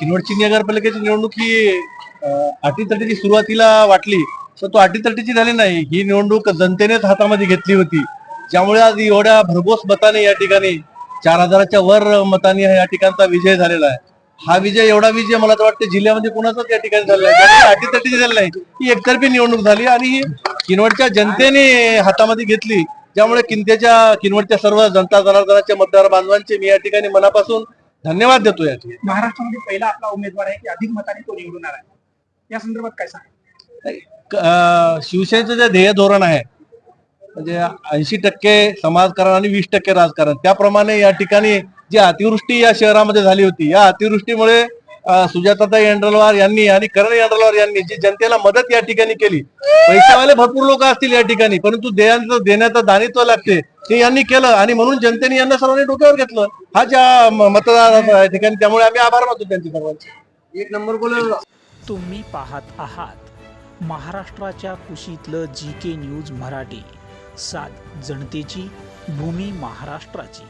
किनवटची नगरपालिकेची निवडणूक ही अटीतटीची सुरुवातीला वाटली तर तो अटीतटीची झाली नाही. ही निवडणूक जनतेनेच हातामध्ये घेतली होती. ज्यामुळे आज एवढ्या भरघोस मताने या ठिकाणी चार हजाराच्या वर मताने या ठिकाणचा विजय झालेला आहे. हा विजय एवढा विजय मला तर वाटतं जिल्ह्यामध्ये कुणाचाच या ठिकाणी झालेला आहे अटीतटीची झाली नाही. ही एकतर्फी निवडणूक झाली आणि ही किनवटच्या जनतेने हातामध्ये घेतली. ज्यामुळे किंतेच्या किनवटच्या सर्व जनता जनार्दनाच्या मतदार बांधवांचे मी या ठिकाणी मनापासून धन्यवाद देतो या ठिकाणी. महाराष्ट्रामध्ये पहिला आपला उमेदवार आहे की अधिक मताने तो निवडून आला आहे. या संदर्भात काय सांगा शिवसेनेचं जे ध्येय धोरण आहे म्हणजे ऐंशी टक्के समाजकारण आणि वीस टक्के राजकारण त्याप्रमाणे या ठिकाणी जी अतिवृष्टी या शहरामध्ये झाली होती या अतिवृष्टीमुळे अं, सुजाताताई यंड्रलवार यांनी आणि करण यंड्रलवार यांनी जी जनतेला मदत या ठिकाणी केली पैशावाले भरपूर लोक असतील या ठिकाणी परंतु देण्याचं देण्याचं दानित्व लागते. ते यांनी केलं आणि म्हणून जनतेने यांना सर्वांनी डोक्यावर घेतलं. हा ज्या म- मतदाराचा ठिकाणी त्यामुळे आम्ही आभार मानतो त्यांचे सर्वांचे. एक नंबर बोल तुम्ही पाहत आहात महाराष्ट्राच्या कुशीतलं जी के न्यूज मराठी. सात जनतेची भूमी महाराष्ट्राची.